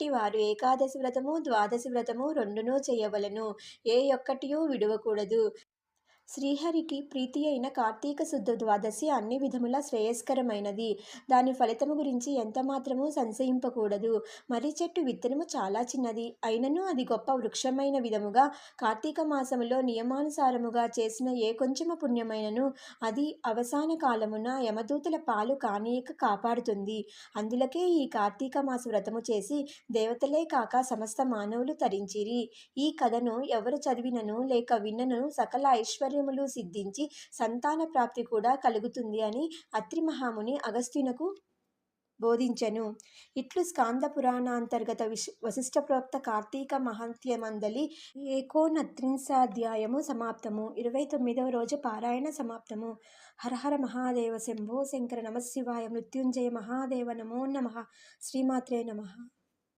అట్టివారు ఏకాదశి వ్రతము ద్వాదశి వ్రతము రెండునూ చేయవలెను. ఏ యొక్కటియూ విడువకూడదు. శ్రీహరికి ప్రీతి అయిన కార్తీక శుద్ధ ద్వాదశి అన్ని విధముల శ్రేయస్కరమైనది. దాని ఫలితము గురించి ఎంత మాత్రము సంశయింపకూడదు. మర్రి చెట్టు విత్తనము చాలా చిన్నది. అయినను అది గొప్ప వృక్షమైన విధముగా కార్తీక మాసములో నియమానుసారముగా చేసిన ఏ కొంచెము పుణ్యమైనను అది అవసాన కాలమున యమదూతల పాలు కానీయక కాపాడుతుంది. అందులకే ఈ కార్తీక మాస వ్రతము చేసి దేవతలే కాక సమస్త మానవులు తరించిరి. ఈ కథను ఎవరు చదివినను లేక విన్నను సకల ఐశ్వర్య ఐశ్వర్యములు సిద్ధించి సంతాన ప్రాప్తి కూడా కలుగుతుంది అని అత్రి మహాముని అగస్త్యునకు బోధించెను. ఇట్లు స్కాంద పురాణాంతర్గత విశ్ వశిష్ఠ ప్రోక్త కార్తీక మహాత్మ్యమందలి ఏకోనత్రింశాధ్యాయము సమాప్తము. ఇరవై తొమ్మిదవ రోజు పారాయణ సమాప్తము. హరహర మహాదేవ శంభో శంకర నమశివాయ మృత్యుంజయ మహాదేవ నమో నమ. శ్రీమాత్రే నమ.